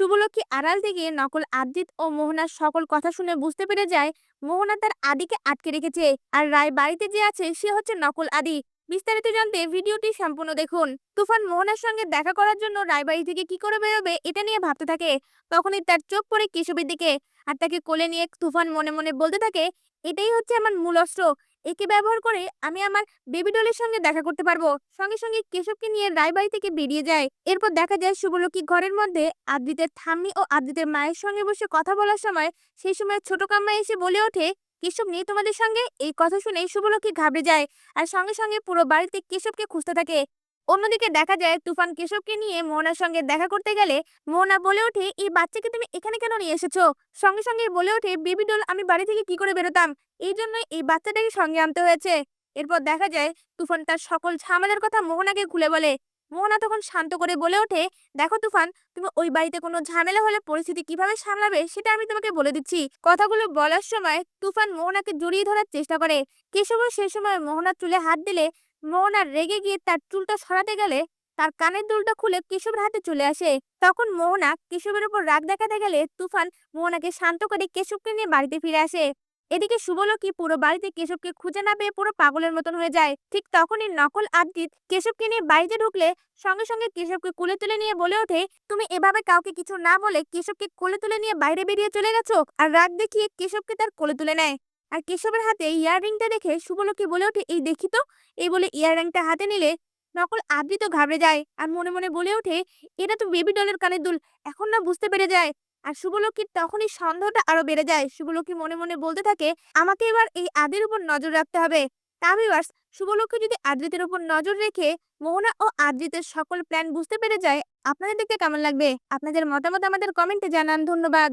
শুভলক্ষ্মী আড়াল থেকে নকল আদ্রিত ও মোহনার সকল কথা শুনে বুঝতে পেরে যায়, মোহনা তার আদিকে আটকে রেখেছে। আর রায় বাড়িতে যে আছে, সে হচ্ছে নকল আদি। বিস্তারিত জানতে ভিডিওটি সম্পূর্ণ দেখুন। তুফান মোহনার সঙ্গে দেখা করার জন্য রায়বাড়ি থেকে কি করে বেরোবে, এটা নিয়ে ভাবতে থাকে। তখনই তার চোখ পড়ে কেশবের দিকে। আর তাকে কোলে নিয়ে তুফান মনে মনে বলতে থাকে, এটাই হচ্ছে আমার মূল অস্ত্র। একে ব্যবহার করে আমি আমার বেবি ডলের সঙ্গে দেখা করতে পারব। সঙ্গে সঙ্গে কেশবকে নিয়ে রায়বাড়ি থেকে বেরিয়ে যায় এরপর দেখা যায় শুভলক্ষী ঘরের মধ্যে আদ্রিতের ঠাম্মি ও আদ্রিতের মায়ের সঙ্গে বসে কথা বলার সময় সেই সময় ছোট কাম্মা এসে বলে ওঠে, কেশব, নেই তোমাদের সঙ্গে? এই কথা শুনে শুভলক্ষী ঘাবড়ে যায়। আর সঙ্গে সঙ্গে পুরো বাড়িতে কেশবকে খুঁজতে থাকে। অন্যদিকে দেখা যায় তুফান কেশবকে নিয়ে মোহনার সঙ্গে দেখা করতে গেলে মোহনা বলে ওঠে, এই বাচ্চাকে তুমি এখানে কেন নিয়ে এসেছ? সঙ্গে সঙ্গে বলে ওঠে, বেবি ডল, আমি বাড়ি থেকে কি করে বেরোতাম? এই জন্যই এই বাচ্চাটাকে সঙ্গে আনতে হয়েছে। এরপর দেখা যায় তুফান তার সকল ঝামেলার কথা মোহনাকে খুলে বলে। মোহনা তখন শান্ত করে বলে ওঠে, দেখো তুফান, তুমি ওই বাড়িতে কোনো ঝামেলা হলে পরিস্থিতি কীভাবে সামলাবে সেটা আমি তোমাকে বলে দিচ্ছি। কথাগুলো বলার সময় তুফান মোহনাকে জড়িয়ে ধরার চেষ্টা করে। কেশবও সে সময় মোহনার চুলে হাত দিলে মোহনা রেগে গিয়ে তার চুলটা সরাতে গেলে তার কানের দুলটা খুলে কেশবের হাতে চলে আসে। তখন মোহনা কেশবের উপর রাগ দেখাতে গেলে তুফান মোহনাকে শান্ত করে কেশবকে নিয়ে বাড়িতে ফিরে আসে। এদিকে শুভলক্ষ্মী পুরো বাড়িতে কেশবকে খুঁজে না পেয়ে পুরো পাগলের মতন হয়ে যায়। ঠিক তখনই নকল আদিত কেশবকে নিয়ে বাড়িতে ঢুকলে সঙ্গে সঙ্গে কেশবকে কোলে তুলে নিয়ে বলে ওঠে, তুমি এভাবে কাউকে কিছু না বলে কেশবকে কোলে তুলে নিয়ে বাইরে বেরিয়ে চলে গেছো? আর রাগ দেখিয়ে কেশবকে তার কোলে তুলে নেয়। আর কেশবের হাতে ইয়াররিংটা দেখে শুভলক্ষ্মী বলে ওঠে, এই দেখি তো। এই বলে ইয়াররিংটা হাতে নিলে নকল আবৃত ঘাবড়ে যায় আর মনে মনে বলে ওঠে, এটা তো বেবি ডলের কানের দুল, এখন না বুঝতে পেরে যায়। আর শুভলক্ষ্মীর তখনই সন্দেহটা আরও বেড়ে যায়। শুভলক্ষ্মী মনে মনে বলতে থাকে, আমাকে এবার এই আদির উপর নজর রাখতে হবে। তা ভিউয়ার্স, শুভলক্ষ্মী যদি আদ্রিতের উপর নজর রেখে মোহনা ও আদ্রিতের সকল প্ল্যান বুঝতে পেরে যায়, আপনাদের দেখতে কেমন লাগবে? আপনাদের মতামত আমাদের কমেন্টে জানান, ধন্যবাদ।